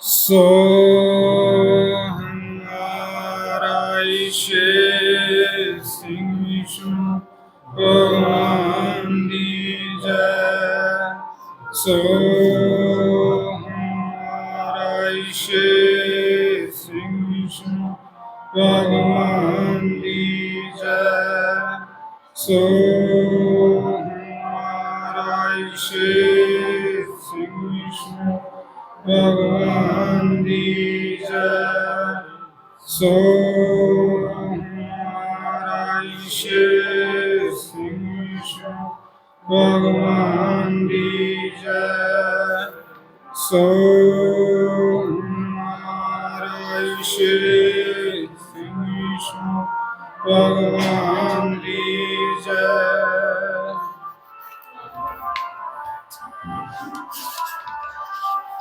ਸੋ ਹਮਾਰਾ ਈਸ਼ੇ ਸਿੰਘ ਵਿਸ਼ਨੂੰ ਭਗਵਾਨ ਦੀ ਜੈ ਸੋ ਹਮਾਰਾ ਈਸ਼ੇ ਸਿੰਘ ਵਿਸ਼ਨੂੰ ਈਸ਼ੇ ਸਿੰਘ ਵਿਸ਼ਨੂੰ ਭਗਵਾਨ ਦੀ ਜੈ ਸੋ ਹਮਾਰਾ ਈਸ਼ੇ ਸਿੰਘ ਵਿਸ਼ਨੂੰ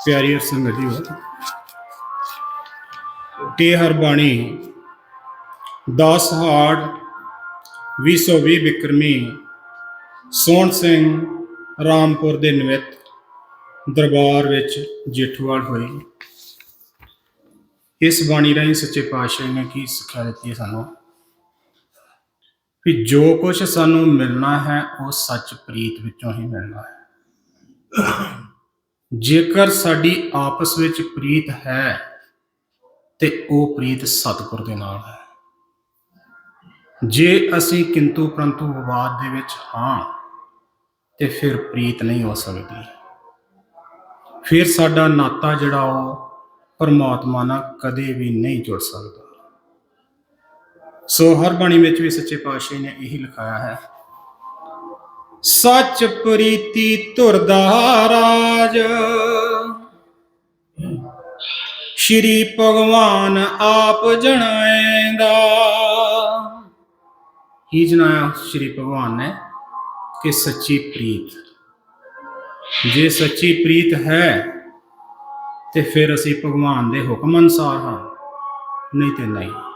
ਪਿਆਰੀ ਸੰਗਤ ਜੀ ਤੇ ਹਰ ਬਾਣੀ 10 ਹਾੜ 220 ਬਿਕਰਮੀ, ਸੋਹਣ ਸਿੰਘ, ਰਾਮਪੁਰ ਦੇ ਨਿਮਿਤ ਦਰਬਾਰ ਵਿੱਚ ਜੇਠਵਾਲ ਹੋਈ ਇਸ ਬਾਣੀ ਰਾਹੀਂ ਸੱਚੇ ਪਾਤਸ਼ਾਹ ਨੇ ਕੀ ਸਿੱਖਿਆ ਦਿੱਤੀ ਹੈ ਸਾਨੂੰ? ਕਿ ਜੋ ਕੁਝ ਸਾਨੂੰ ਮਿਲਣਾ ਹੈ, ਉਹ ਸੱਚ ਪ੍ਰੀਤ ਵਿੱਚੋਂ ਹੀ ਮਿਲਣਾ ਹੈ। ਜੇਕਰ ਸਾਡੀ ਆਪਸ ਵਿੱਚ ਪ੍ਰੀਤ ਹੈ, ਤੇ ਉਹ ਪ੍ਰੀਤ ਸਤਿਗੁਰ ਦੇ ਨਾਲ ਹੈ। ਜੇ ਅਸੀਂ ਕਿੰਤੂ ਪ੍ਰੰਤੂ ਵਿਵਾਦ ਦੇ ਵਿੱਚ ਹਾਂ, ਤੇ ਫਿਰ ਪ੍ਰੀਤ ਨਹੀਂ ਹੋ ਸਕਦੀ। ਫਿਰ ਸਾਡਾ ਨਾਤਾ ਜਿਹੜਾ ਉਹ ਪਰਮਾਤਮਾ ਨਾਲ ਕਦੇ ਵੀ ਨਹੀਂ ਜੁੜ ਸਕਦਾ। ਸੋ ਹਰ ਬਾਣੀ ਵਿੱਚ ਵੀ ਸੱਚੇ ਪਾਤਸ਼ਾਹ ਨੇ ਇਹੀ ਲਿਖਾਇਆ ਹੈ ਸੱਚ ਪ੍ਰੀਤੀ ਧੁਰਦਾ ਰਾਜ। ਸ਼੍ਰੀ ਭਗਵਾਨ ਆਪ ਜਣਾਏਗਾ। ਹੀ ਜਨਾਇਆ ਸ਼੍ਰੀ ਭਗਵਾਨ ਨੇ? ਕਿ ਸੱਚੀ ਪ੍ਰੀਤ। ਜੇ ਸੱਚੀ ਪ੍ਰੀਤ ਹੈ, ਤੇ ਫਿਰ ਅਸੀਂ ਭਗਵਾਨ ਦੇ ਹੁਕਮ ਅਨੁਸਾਰ ਹਾਂ। ਨਹੀਂ ਤੇ ਨਹੀਂ।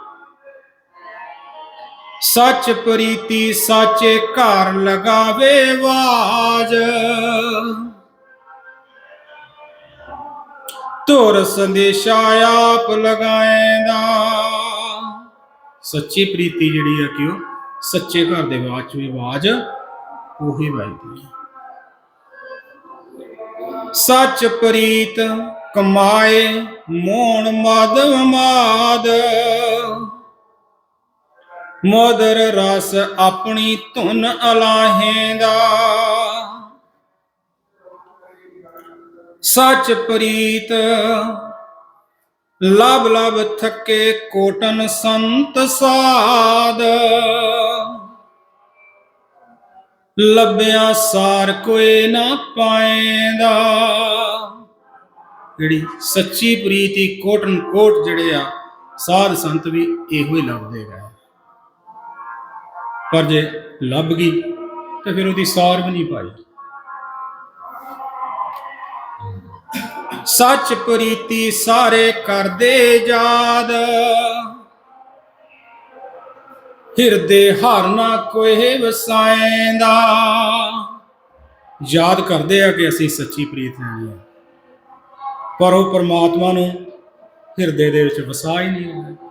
ਸੱਚ ਪ੍ਰੀਤੀ ਸਾਚੇ ਘਰ ਲਗਾਵੇ ਵਾਜ ਤੁਰ ਸੰਦੇਸ਼ਾ ਆਪ ਲਗਾਏਂਦਾ। ਸੱਚੀ ਪ੍ਰੀਤੀ ਜਿਹੜੀ ਹੈ ਕਿ ਉਹ ਸੱਚੇ ਘਰ ਦੇ ਬਾਅਦ ਚ ਆਵਾਜ਼, ਉਹੀ ਵੱਜਦੀ ਹੈ ਸੱਚ ਪ੍ਰੀਤ ਕਮਾਏ ਮੋਣ ਮਾਧਵ ਮਾਦ। ਮੋਦਰ ਰਸ ਆਪਣੀ ਧੁਨ ਅਲਾਹੇ ਦਾ ਸੱਚ ਪ੍ਰੀਤ ਲਬ ਲਬ ਥੱਕੇ ਕੋਟਨ ਸੰਤ ਸਾਧ। ਲੱਭਿਆ ਸਾਰ ਕੋਈ ਨਾ ਪਾਏਂਦਾ ਜਿਹੜੀ ਸੱਚੀ ਪ੍ਰੀਤੀ ਕੋਟਨ ਕੋਟ ਜਿਹੜੇ ਆ, ਸਾਧ ਸੰਤ ਵੀ ਇਹੋ ਹੀ ਲੱਭਦੇ ਗਏ ਪਰ ਜੇ ਲੱਭ ਗਈ ਤੇ ਫਿਰ ਉਹਦੀ ਸਾਰ ਵੀ ਨਹੀਂ ਪਾਈ। ਸੱਚ ਪ੍ਰੀਤੀ ਸਾਰੇ ਕਰਦੇ ਯਾਦ। ਹਿਰਦੇ ਹਰ ਨਾ ਕੋਈ ਵਸਾਏਂਦਾ ਯਾਦ ਕਰਦੇ ਆ ਕਿ ਅਸੀਂ ਸੱਚੀ ਪ੍ਰੀਤ ਲੈਣੀ ਹੈ ਪਰ ਉਹ ਪਰਮਾਤਮਾ ਨੂੰ ਹਿਰਦੇ ਦੇ ਵਿੱਚ ਵਸਾ ਹੀ ਨਹੀਂ ਹੁੰਦਾ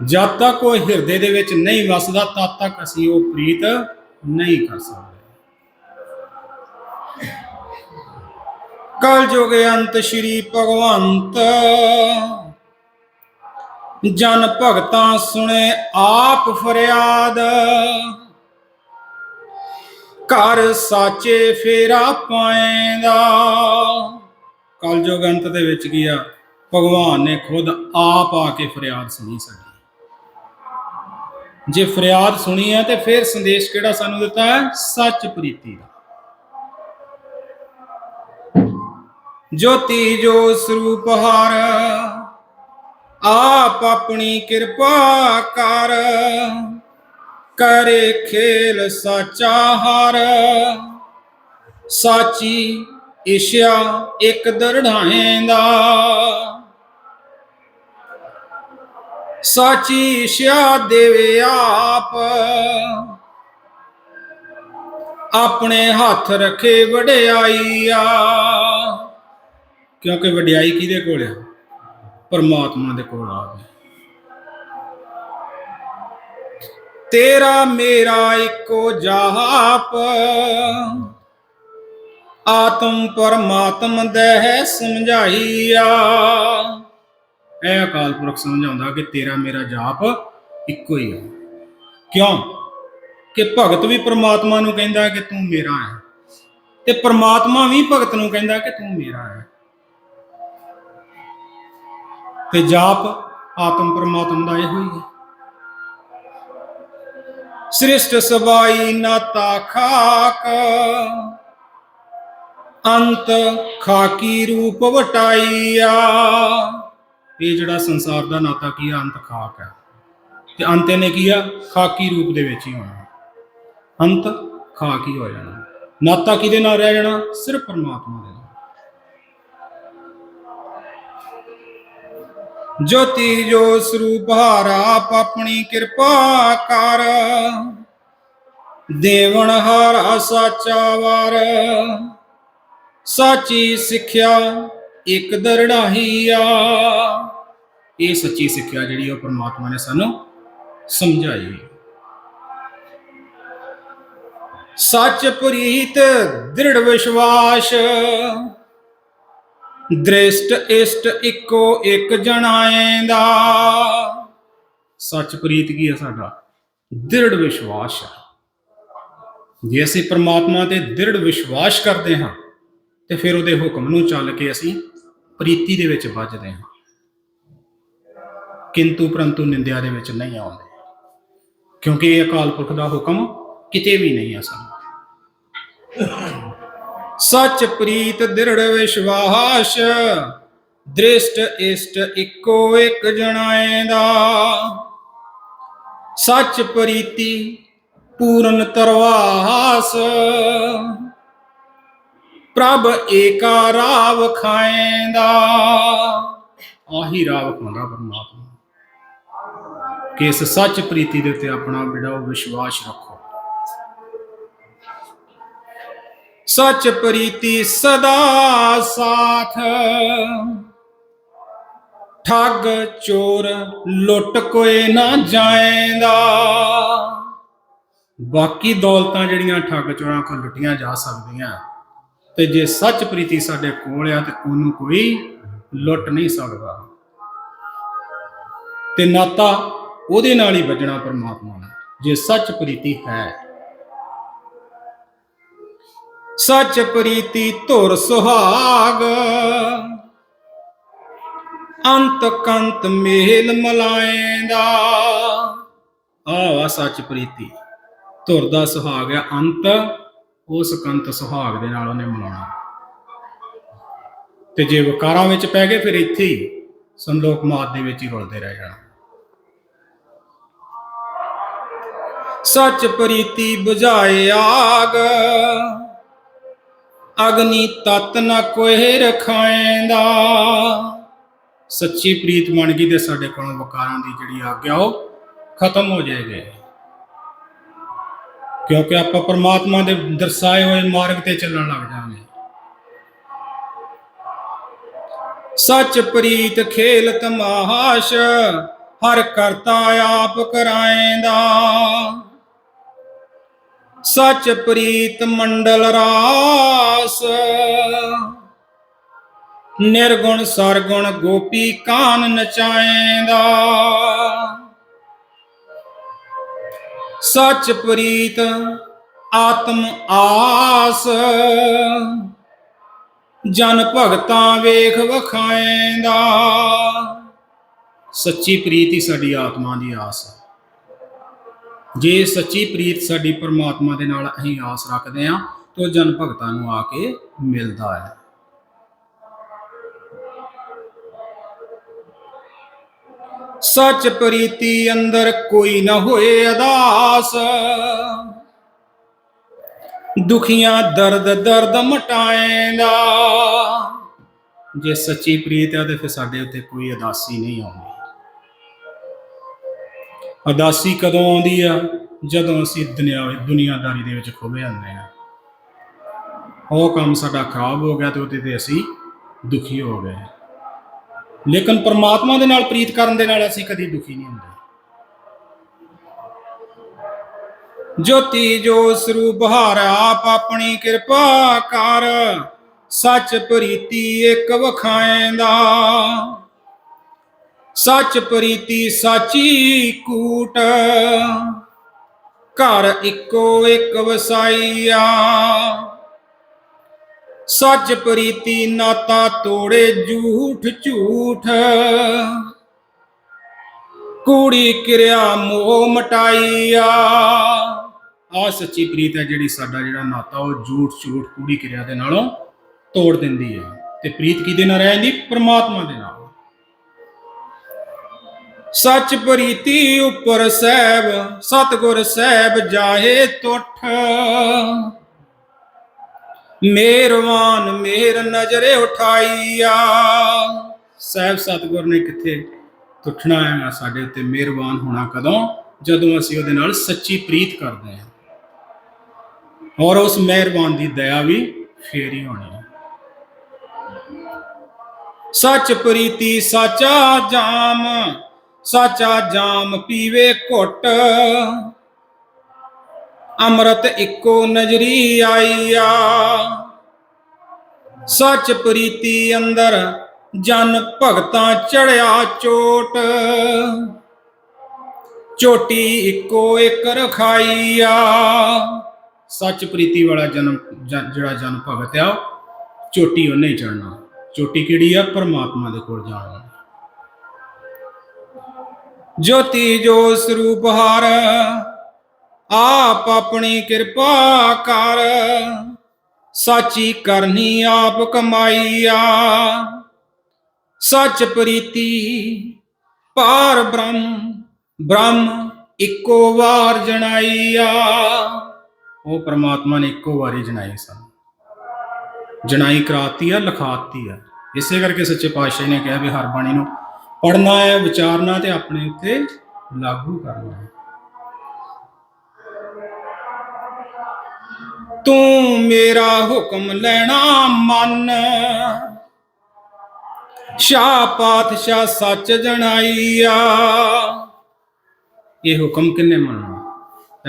ਜਦ ਤੱਕ ਉਹ ਹਿਰਦੇ ਦੇ ਵਿੱਚ ਨਹੀਂ ਵਸਦਾ, ਤਦ ਤੱਕ ਅਸੀਂ ਉਹ ਪ੍ਰੀਤ ਨਹੀਂ ਕਰ ਸਕਦੇ। ਕਲ ਜੁਗ ਅੰਤ ਸ਼੍ਰੀ ਭਗਵੰਤ, ਜਨ ਭਗਤਾਂ ਸੁਣੇ ਆਪ ਫਰਿਆਦ। ਘਰ ਸਾਚੇ ਫੇਰਾ ਪਾਏਂਦਾ। ਕਲ ਜੁਗ ਅੰਤ ਦੇ ਵਿੱਚ ਕੀ ਆ? ਭਗਵਾਨ ਨੇ ਖੁਦ ਆਪ ਆ ਕੇ ਫਰਿਆਦ ਸੁਣੀ ਸਾਡੀ। ਜੇ ਫਰਿਆਦ ਸੁਣੀ ਹੈ ਤੇ ਫਿਰ ਸੰਦੇਸ਼ ਕਿਹੜਾ ਸਾਨੂੰ ਦਿੱਤਾ ਹੈ? ਸੱਚ ਪ੍ਰੀਤੀ ਦਾ। ਜੋਤੀ ਜੋ ਸਰੂਪ ਹਰ, ਆਪ ਆਪਣੀ ਕਿਰਪਾ ਕਰ। ਕਰੇ ਖੇਲ ਸਾਚਾ ਹਰ। ਸਾਚੀ ਇਸ਼ਿਆ ਇੱਕ ਦਰੜਾਏ ਦਾ। ਸਾਚੀ ਇਸ਼ਿਆ ਦੇਵੇ ਆਪ। ਆਪਣੇ ਹੱਥ ਰੱਖੇ ਵਡਿਆਈ ਆ। ਕਿਉਂਕਿ ਵਡਿਆਈ ਕਿਹਦੇ ਕੋਲ ਆ? ਪਰਮਾਤਮਾ ਦੇ ਕੋਲ ਆ। ਗਈ ਤੇਰਾ ਮੇਰਾ ਇੱਕੋ ਜਾਪ। ਆਤਮ ਪਰਮਾਤਮ ਦਹਿ ਸਮਝਾਈਆ ਇਹ ਅਕਾਲ ਪੁਰਖ ਸਮਝਾਉਂਦਾ ਕਿ ਤੇਰਾ ਮੇਰਾ ਜਾਪ ਇੱਕੋ ਹੀ ਹੈ ਕਿਉਂ? ਕਿ ਭਗਤ ਵੀ ਪ੍ਰਮਾਤਮਾ ਨੂੰ ਕਹਿੰਦਾ ਕਿ ਤੂੰ ਮੇਰਾ ਹੈ ਤੇ ਪ੍ਰਮਾਤਮਾ ਵੀ ਭਗਤ ਨੂੰ ਕਹਿੰਦਾ ਕਿ ਤੂੰ ਮੇਰਾ ਹੈ। ਤੇ ਜਾਪ ਆਤਮ ਪਰਮਾਤਮ ਦਾ ਇਹੋ ਹੀ ਹੈ। ਸ੍ਰਿਸ਼ਟ ਸਬਾਈ ਨਾਤਾ ਖਾਕ ਅੰਤ ਖਾਕੀ ਰੂਪ ਵਟਾਈਆ। ਇਹ ਜਿਹੜਾ ਸੰਸਾਰ ਦਾ ਨਾਤਾ ਕੀ ਆ? ਅੰਤ ਖਾਕ ਹੈ। ਤੇ ਅੰਤ ਇਹਨੇ ਕੀ ਆ? ਖਾਕੀ ਰੂਪ ਦੇ ਵਿੱਚ ਹੀ ਹੋਣਾ। ਅੰਤ ਖਾਕ ਹੀ ਹੋ ਜਾਣਾ। ਨਾਤਾ ਕਿਹਦੇ ਨਾਲ ਰਹਿ ਜਾਣਾ? ਸਿਰਫ ਪਰਮਾਤਮਾ ਦੇ ਨਾਲ। ਜੋਤੀ ਜੋ ਸਰੂਪ ਹਾਰਾ, ਆਪ ਆਪਣੀ ਕਿਰਪਾ ਕਰ। ਦੇਵਨ ਹਾਰਾ, ਸਾਚਾ ਵਾਰ। ਸਾਚੀ ਸਿੱਖਿਆ ਇੱਕ ਦਰੜਾਹੀ ਆ। ਇਹ ਸੱਚੀ ਸਿੱਖਿਆ ਜਿਹੜੀ ਉਹ ਪ੍ਰਮਾਤਮਾ ਨੇ ਸਾਨੂੰ ਸਮਝਾਈ। ਸੱਚ ਪ੍ਰੀਤ ਦ੍ਰਿੜ ਵਿਸ਼ਵਾਸ, ਦ੍ਰਿਸ਼ਟ ਇਸ਼ਟ ਇੱਕੋ ਇੱਕ ਜਣਾਏ ਦਾ ਸੱਚ ਪ੍ਰੀਤ ਕੀ ਹੈ ਸਾਡਾ? ਦ੍ਰਿੜ ਵਿਸ਼ਵਾਸ ਹੈ। ਜੇ ਅਸੀਂ ਪ੍ਰਮਾਤਮਾ ਤੇ ਦ੍ਰਿੜ ਵਿਸ਼ਵਾਸ ਕਰਦੇ ਹਾਂ, ਤੇ ਫਿਰ ਉਹਦੇ ਹੁਕਮ ਨੂੰ ਚੱਲ ਕੇ ਅਸੀਂ ਪ੍ਰੀਤੀ ਦੇ ਵਿੱਚ ਵੱਜਦੇ ਹਾਂ। ਕਿੰਤੂ ਪਰੰਤੂ ਨਿੰਦਿਆ ਦੇ ਵਿੱਚ ਨਹੀਂ ਆਉਂਦੇ। ਕਿਉਂਕਿ ਇਹ ਅਕਾਲ ਪੁਰਖ ਦਾ ਹੁਕਮ ਕਿਤੇ ਵੀ ਨਹੀਂ ਆ ਸਾਨੂੰ। ਸੱਚ ਪ੍ਰੀਤ ਦ੍ਰਿੜ ਵਿਸ਼ਵਾਸ, ਦ੍ਰਿਸ਼ਟ ਇਸ਼ਟ ਇੱਕੋ ਇੱਕ ਜਣਾਏਂਦਾ ਸੱਚ ਪ੍ਰੀਤੀ ਪੂਰਨ ਤਰਵਾਸ, ਪ੍ਰਭ ਏਕਾ ਰਾਵ ਖਾਏਂਦਾ ਆਹੀ ਰਾਵ ਖਾਂਦਾ ਪਰਮਾਤਮਾ। ਕਿ ਇਸ ਸੱਚ ਪ੍ਰੀਤੀ ਦੇ ਉੱਤੇ ਆਪਣਾ ਜਿਹੜਾ ਉਹ ਵਿਸ਼ਵਾਸ ਰੱਖੋ। ਸੱਚ ਪ੍ਰੀਤੀ ਸਦਾ ਸਾਥ। ਠੱਗ, ਚੋਰ, ਲੁੱਟ ਕੋਏ ਨਾ ਜਾਏਂਦਾ। ਬਾਕੀ ਦੌਲਤਾਂ ਜਿਹੜੀਆਂ ਠੱਗ, ਚੋਰਾਂ ਕੋਲ ਲੁੱਟੀਆਂ ਜਾ ਸਕਦੀਆਂ। ਤੇ ਜੇ ਸੱਚ ਪ੍ਰੀਤੀ ਸਾਡੇ ਕੋਲ ਆ, ਤੇ ਉਹਨੂੰ ਕੋਈ ਲੁੱਟ ਨਹੀਂ ਸਕਦਾ। ਤੇ ਨਾਤਾ ਉਹਦੇ ਨਾਲ ਹੀ ਵੱਜਣਾ ਪਰਮਾਤਮਾ ਨਾਲ ਜੇ ਸੱਚ ਪ੍ਰੀਤੀ ਹੈ। ਸੱਚ ਪ੍ਰੀਤੀ ਧੁਰ ਸੁਹਾਗ, ਅੰਤ ਕੰਤ ਮੇਲ ਮਲਾਏਂਦਾ। ਆਵਾ ਸੱਚ ਪ੍ਰੀਤੀ, ਧੁਰ ਦਾ ਸੁਹਾਗ ਹੈ ਅੰਤ, ਉਸ ਕੰਤ ਸੁਹਾਗ ਦੇ ਨਾਲ ਉਹਨੇ ਮਲਾਉਣਾ। ਤੇ ਜੇ ਵਿਕਾਰਾਂ ਵਿੱਚ ਪੈ ਗਏ, ਫਿਰ ਇੱਥੇ ਹੀ ਸੰਲੋਕ ਮਾਤ ਦੇ ਵਿੱਚ ਹੀ ਰੁਲਦੇ ਰਹਿ ਜਾਣਾ। ਸੱਚ ਪ੍ਰੀਤੀ 부ਝਾਏ ਆਗ। ਅਗਨੀ ਤਤ ਨ ਕੋਏ ਰਖਾਏਂਦਾ। ਸੱਚੀ ਪ੍ਰੀਤ ਬਣ ਗਈ ਤੇ ਸਾਡੇ ਕੋਲੋਂ ਵਕਾਰਾਂ ਦੀ ਜਿਹੜੀ ਆਗਿਆ ਉਹ ਖਤਮ ਹੋ ਜਾਏਗੀ। ਕਿਉਂਕਿ ਆਪਾਂ ਪਰਮਾਤਮਾ ਦੇ ਦਰਸਾਏ ਹੋਏ ਮਾਰਗ ਤੇ ਚੱਲਣ ਲੱਗ ਜਾਵਾਂਗੇ। ਸੱਚ ਪ੍ਰੀਤ ਖੇਲ ਤਮਾਸ਼, ਹਰ ਕਰਤਾ ਆਪ ਕਰਾਏਂਦਾ। ਸੱਚ ਪ੍ਰੀਤ ਮੰਡਲ ਰਾਸ। ਨਿਰਗੁਣ ਸਰਗੁਣ ਗੋਪੀ ਕਾਨ ਨਚਾਏਂਦਾ। ਸੱਚ ਪ੍ਰੀਤ ਆਤਮ ਆਸ। ਜਨ ਭਗਤਾਂ ਵੇਖ ਵਖਾਏਂਦਾ। ਸੱਚੀ ਪ੍ਰੀਤ ਹੀ ਸਾਡੀ ਆਤਮਾ ਦੀ ਆਸ ਹੈ। ਜੇ ਸੱਚੀ ਪ੍ਰੀਤ ਸਾਡੀ ਪਰਮਾਤਮਾ ਦੇ ਨਾਲ ਅਸੀਂ ਆਸ ਰੱਖਦੇ ਹਾਂ, ਤਾਂ ਉਹ ਜਨ ਭਗਤਾਂ ਨੂੰ ਆ ਕੇ ਮਿਲਦਾ ਹੈ। ਸੱਚ ਪ੍ਰੀਤੀ ਅੰਦਰ ਕੋਈ ਨਾ ਹੋਏ ਅਦਾਸ। ਦੁਖੀਆਂ ਦਰਦ ਦਰਦ ਮਟਾਏਂਦਾ ਜੇ ਸੱਚੀ ਪ੍ਰੀਤ ਹੈ, ਤੇ ਫਿਰ ਸਾਡੇ ਉੱਤੇ ਕੋਈ ਅਦਾਸੀ ਨਹੀਂ ਆਉਂਦੀ। ਉਦਾਸੀ ਕਦੋਂ ਆਉਂਦੀ ਆ? ਜਦੋਂ ਅਸੀਂ ਦੁਨੀਆ ਦੁਨੀਆਦਾਰੀ ਦੇ ਵਿੱਚ ਖੁੱਭ ਜਾਂਦੇ ਆ। ਉਹ ਕੰਮ ਸਾਡਾ ਖਰਾਬ ਹੋ ਗਿਆ ਤੇ ਉਹਦੇ ਤੇ ਅਸੀਂ ਦੁਖੀ ਹੋ ਗਏ। ਲੇਕਿਨ ਪਰਮਾਤਮਾ ਦੇ ਨਾਲ, ਪ੍ਰੀਤ ਕਰਨ ਦੇ ਨਾਲ ਅਸੀਂ ਕਦੀ ਦੁਖੀ ਨਹੀਂ ਹੁੰਦੇ। ਜੋਤੀ ਜੋ ਸਰੂਪ ਹਾਰ, ਆਪ ਆਪਣੀ ਕਿਰਪਾ ਕਰ। ਸੱਚ ਪ੍ਰੀਤੀ ਇੱਕ ਵਖਾਏਂਦਾ ਸੱਚ ਪ੍ਰੀਤੀ ਸਾਚੀ ਕੂਟ। ਘਰ ਇੱਕੋ ਇੱਕ ਵਸਾਈਆ। ਸੱਚ ਪ੍ਰੀਤੀ ਨਾਤਾ ਤੋੜੇ ਝੂਠ ਝੂਠ। ਕੂੜੀ ਕਿਰਿਆ ਮੋਹ ਮਟਾਈਆ। ਆ ਸੱਚੀ ਪ੍ਰੀਤ ਹੈ ਜਿਹੜੀ ਸਾਡਾ ਜਿਹੜਾ ਨਾਤਾ ਉਹ ਝੂਠ ਝੂਠ ਕੂੜੀ ਕਿਰਿਆ ਦੇ ਨਾਲੋਂ ਤੋੜ ਦਿੰਦੀ ਹੈ। ਤੇ ਪ੍ਰੀਤ ਕਿਹਦੇ ਨਾਲ ਰਹਿ ਜਾਂਦੀ ਪਰਮਾਤਮਾ ਦੇ ਨਾਲ। ਸੱਚ ਪ੍ਰੀਤੀ ਉਪਰ ਸਹਿਬ ਸਤਗੁਰ ਸਹਿਬ ਜਾਹੇ ਤੁਠ। ਮੇਰਵਾਨ ਮੇਰ ਨਜ਼ਰੇ ਉਠਾਈਆ। ਸਹਿਬ ਸਤਗੁਰ ਨੇ ਕਿੱਥੇ ਤੁਠਣਾ ਹੈ ਸਾਡੇ ਉੱਤੇ? ਮਿਹਰਬਾਨ ਹੋਣਾ ਕਦੋਂ? ਜਦੋਂ ਅਸੀਂ ਉਹਦੇ ਨਾਲ ਸੱਚੀ ਪ੍ਰੀਤ ਕਰਦੇ ਹਾਂ। ਔਰ ਉਸ ਮਿਹਰਬਾਨ ਦੀ ਦਇਆ ਵੀ ਫੇਰ ਹੀ ਹੋਣੀ ਹੈ। ਸੱਚ ਪ੍ਰੀਤੀ ਸਾਚਾ ਜਾਮ ਸਾਚਾ ਜਾਮ ਪੀਵੇ ਘੁੱਟ। ਅੰਮ੍ਰਿਤ ਇੱਕੋ ਨਜ਼ਰੀ ਆਈਆ। ਸੱਚ ਪ੍ਰੀਤੀ ਅੰਦਰ ਜਨ ਭਗਤਾਂ ਚੜਿਆ ਚੋਟ। ਚੋਟੀ ਇੱਕੋ ਇੱਕ ਰਖਾਈਆ। ਸੱਚ ਪ੍ਰੀਤੀ ਵਾਲਾ ਜਨਮ ਜਿਹੜਾ ਜਨ ਭਗਤ ਆ ਉਹ ਚੋਟੀ ਉਹਨੇ ਹੀ ਚੜਨਾ ਚੋਟੀ ਕਿਹੜੀ ਆ? ਪਰਮਾਤਮਾ ਦੇ ਕੋਲ ਜਾਣਾ। ਜੋਤੀ ਜੋ ਸਰੂਪ ਹਾਰ, ਆਪ ਆਪਣੀ ਕਿਰਪਾ ਕਰ। ਸਾਚੀ ਕਰਨੀ ਆਪ ਕਮਾਈਆ ਸੱਚ ਪ੍ਰੀਤੀ ਪਾਰ ਬ੍ਰਹਮ ਬ੍ਰਹਮ ਇੱਕੋ ਵਾਰ ਜਣਾਈਆ ਉਹ ਪ੍ਰਮਾਤਮਾ ਨੇ ਇੱਕੋ ਵਾਰੀ ਜਣਾਈ ਸਨ। ਜਣਾਈ ਕਰਾਤੀ ਆ, ਲਿਖਾਤੀ ਆ। ਇਸੇ ਕਰਕੇ ਸੱਚੇ ਪਾਤਸ਼ਾਹ ਨੇ ਕਿਹਾ ਵੀ ਹਰ ਬਾਣੀ ਨੂੰ ਪੜਨਾ ਹੈ, ਵਿਚਾਰਨਾ ਤੇ ਆਪਣੇ ਉੱਤੇ ਲਾਗੂ ਕਰਨਾ ਹੈ। ਤੂੰ ਮੇਰਾ ਹੁਕਮ ਲੈਣਾ ਮੰਨ। ਸ਼ਾਹ ਪਾਤਸ਼ਾਹ ਸੱਚ ਜਣਾਈਆ। ਇਹ ਹੁਕਮ ਕਿੰਨੇ ਮੰਨਣਾ?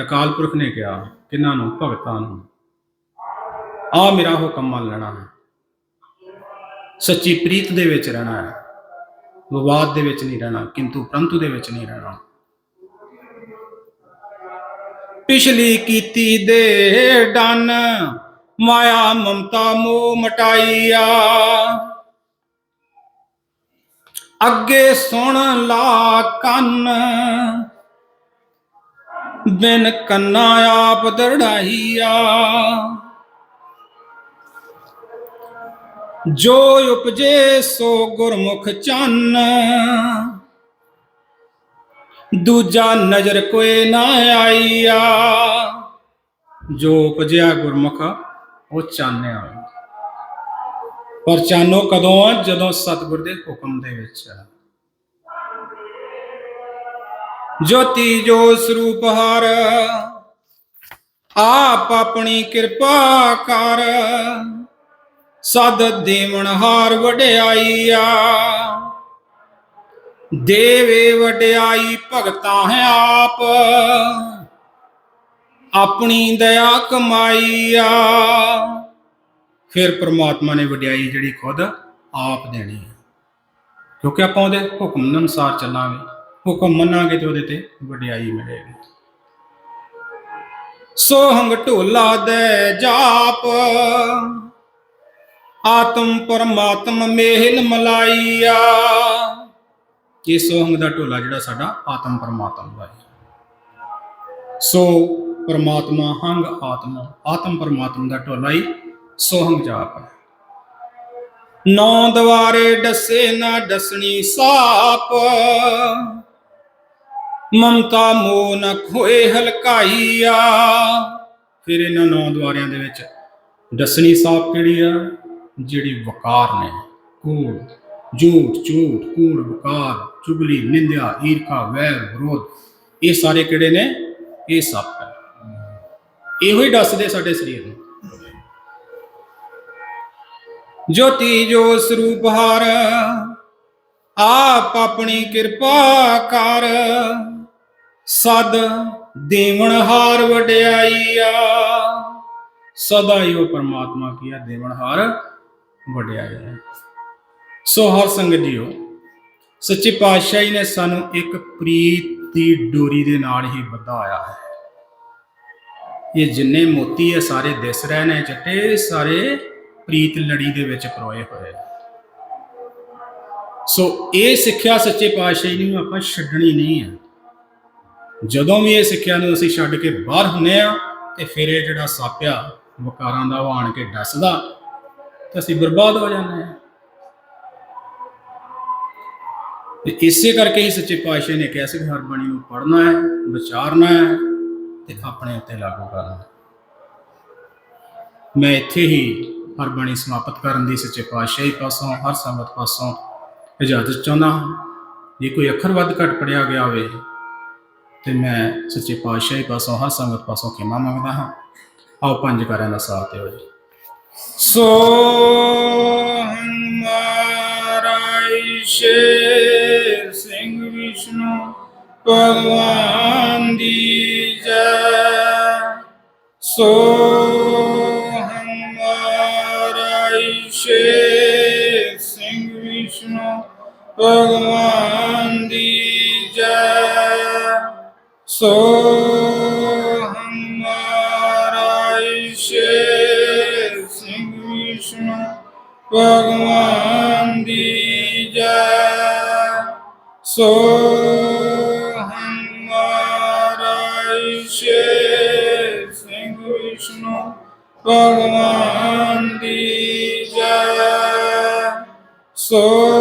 ਅਕਾਲ ਪੁਰਖ ਨੇ ਕਿਹਾ, ਕਿਨਾਂ ਨੂੰ? ਭਗਤਾਂ ਨੂੰ। ਆ ਮੇਰਾ ਹੁਕਮ ਮੰਨ ਲੈਣਾ ਹੈ। ਸੱਚੀ ਪ੍ਰੀਤ ਦੇ ਵਿੱਚ ਰਹਿਣਾ ਹੈ। ਵਿਵਾਦ ਦੇ ਵਿੱਚ ਨਹੀਂ ਰਹਿਣਾ, ਕਿੰਤੂ ਪਰੰਤੂ ਦੇ ਵਿੱਚ ਨਹੀਂ ਰਹਿਣਾ। ਪਿਛਲੀ ਕੀਤੀ ਦੇ ਡਨ, ਮਾਇਆ ਮਮਤਾ ਮੋਹ ਮਟਾਈਆ ਅੱਗੇ ਸੁਣ ਲਾ ਕੰਨ, ਬਿਨ ਕੰਨਾ ਆਪ ਦਰੜਾਈਆ ਜੋ ਉਪਜੇ ਸੋ ਗੁਰਮੁਖ ਚੰਨ। ਦੂਜਾ ਨਜ਼ਰ ਕੋਈ ਨਾ ਆਈਆ। ਜੋ ਉਪਜਿਆ ਗੁਰਮੁਖ, ਉਹ ਚਾਨਿਆ ਪਰ ਚਾਨੋ ਕਦੋਂ ਆ? ਜਦੋਂ ਸਤਿਗੁਰ ਦੇ ਹੁਕਮ ਦੇ ਵਿੱਚ ਆ। ਜੋਤੀ ਜੋ ਸਰੂਪ ਹਰ, ਆਪ ਆਪਣੀ ਕਿਰਪਾ ਕਰ। ਸਦ ਦੇਵਨ ਹਾਰ ਵਡਿਆਈਆ। ਦੇਵੇ ਵਡਿਆਈ ਭਗਤਾ ਹੈ ਆਪ, ਆਪਣੀ ਦਇਆ ਕਮਾਈਆ। ਫਿਰ ਪ੍ਰਮਾਤਮਾ ਨੇ ਵਡਿਆਈ ਜਿਹੜੀ ਖੁਦ ਆਪ ਦੇਣੀ ਹੈ। ਕਿਉਂਕਿ ਆਪਾਂ ਉਹਦੇ ਹੁਕਮ ਅਨੁਸਾਰ ਚੱਲਾਂਗੇ, ਹੁਕਮ ਮੰਨਾਂਗੇ ਤੇ ਉਹਦੇ ਤੇ ਵਡਿਆਈ ਮਿਲੇਗੀ। ਸੋਹੰਗ ਢੋਲਾ ਦੇ ਜਾਪ ਆਤਮ ਪਰਮਾਤਮ ਮੇਹਲ ਮਲਾਈਆ ਇਹ ਸੋਹੰਗ ਦਾ ਢੋਲਾ ਜਿਹੜਾ ਸਾਡਾ ਆਤਮ ਪਰਮਾਤਮ ਦਾ ਹੈ। ਸੋ ਪਰਮਾਤਮਾ ਹੰਗ ਆਤਮਾ, ਆਤਮ ਪਰਮਾਤਮ ਦਾ ਢੋਲਾ ਹੀ ਸੋਹੰਗ ਜਾਪ ਹੈ। ਨੌ ਦਵਾਰੇ ਡਸੇ, ਨਾ ਡਸਣੀ ਸਾਪ। ਮਮਤਾ ਮੋਹ ਨ ਖੋਏ ਹਲਕਾਈਆ। ਫਿਰ ਇਹਨਾਂ ਨੌ ਦਵਾਰਿਆਂ ਦੇ ਵਿੱਚ ਡਸਣੀ ਸਾਪ ਕਿਹੜੀ ਆ? ਜਿਹੜੀ ਵਕਾਰ ਨੇ, ਕੂੜ, ਝੂਠ ਝੂਠ, ਕੂੜ, ਵਕਾਰ, ਚੁਗਲੀ, ਨਿੰਦਿਆ, ਈਰਖਾ, ਵੈਰ, ਵਿਰੋਧ, ਇਹ ਸਾਰੇ ਕਿਹੜੇ ਨੇ? ਇਹ ਸੱਪ ਹੈ। ਇਹੋ ਹੀ ਦੱਸਦੇ ਸਾਡੇ ਸਰੀਰ ਨੂੰ। ਜੋਤੀ ਜੋ ਸਰੂਪ ਹਰ, ਆਪ ਆਪਣੀ ਕਿਰਪਾ ਕਰ। ਸਦ ਦੇਵਨ ਹਾਰ ਵਡਿਆਈ ਆ ਸਦਾ ਹੀ ਉਹ ਪਰਮਾਤਮਾ ਕੀ ਆ ਦੇਵਨ ਹਾਰ ਵਡਿਆਈ ਹੈ। ਸੋ ਹਰ ਸੰਗਤ ਜੀਓ, ਸੱਚੇ ਪਾਤਸ਼ਾਹੀ ਨੇ ਸਾਨੂੰ ਇੱਕ ਪ੍ਰੀਤ ਦੀ ਡੋਰੀ ਦੇ ਨਾਲ ਹੀ ਵਧਾਇਆ ਹੈ। ਇਹ ਜਿੰਨੇ ਮੋਤੀ ਹੈ, ਸਾਰੇ ਦਿਸ ਰਹੇ ਨੇ ਚਿੱਟੇ ਸਾਰੇ ਪ੍ਰੀਤ ਲੜੀ ਦੇ ਵਿੱਚ ਪਰੋਏ ਹੋਏ ਸੋ ਇਹ ਸਿੱਖਿਆ ਸੱਚੇ ਪਾਤਸ਼ਾਹੀ ਨੂੰ ਆਪਾਂ ਛੱਡਣੀ ਨਹੀਂ ਹੈ। ਜਦੋਂ ਵੀ ਇਹ ਸਿੱਖਿਆ ਨੂੰ ਅਸੀਂ ਛੱਡ ਕੇ ਬਾਹਰ ਹੁੰਨੇ ਆ, ਤੇ ਫਿਰ ਇਹ ਜਿਹੜਾ ਸਾਪਿਆ, ਵਕਾਰਾਂ ਦਾ ਉਹ ਆਣ ਕੇ ਡਸਦਾ ਤੇ ਅਸੀਂ ਬਰਬਾਦ ਹੋ ਜਾਂਦੇ ਹਾਂ। ਤੇ ਇਸੇ ਕਰਕੇ ਹੀ ਸੱਚੇ ਪਾਤਸ਼ਾਹ ਨੇ ਕਿਹਾ ਸੀ ਕਿ ਹਰ ਬਾਣੀ ਨੂੰ ਪੜ੍ਹਨਾ ਹੈ, ਵਿਚਾਰਨਾ ਹੈ ਤੇ ਆਪਣੇ ਉੱਤੇ ਲਾਗੂ ਕਰਨਾ ਮੈਂ ਇੱਥੇ ਹੀ ਹਰ ਬਾਣੀ ਸਮਾਪਤ ਕਰਨ ਦੀ ਸੱਚੇ ਪਾਤਸ਼ਾਹੀ ਪਾਸੋਂ, ਹਰ ਸੰਗਤ ਪਾਸੋਂ ਇਜਾਜ਼ਤ ਚਾਹੁੰਦਾ ਹਾਂ। ਜੇ ਕੋਈ ਅੱਖਰ ਵੱਧ ਘੱਟ ਪੜਿਆ ਗਿਆ ਹੋਵੇ ਤੇ ਮੈਂ ਸੱਚੇ ਪਾਤਸ਼ਾਹੀ ਪਾਸੋਂ, ਹਰ ਸੰਗਤ ਪਾਸੋਂ ਖਿਮਾ ਮੰਗਦਾ ਹਾਂ। ਆਓ ਪੰਜ ਕਾਰਿਆਂ ਦਾ ਸਾਥ ਦਿਓ ਜੀ। ਸੋ ਸੋ ਹਮਾਰਾ ਈਸ਼ੇ ਸਿੰਘ ਵਿਸ਼ਨੂੰ ਭਗਵਾਨ ਦੀ ਜੈ ਸੋ ਹਮਾਰਾ ਈਸ਼ੇ ਸਿੰਘ ਵਿਸ਼ਨੂੰ ਭਗਵਾਨ ਦੀ ਜੈ ਸੋ ਭਗਵਾਨ ਦੀ ਜੈ। ਸੋ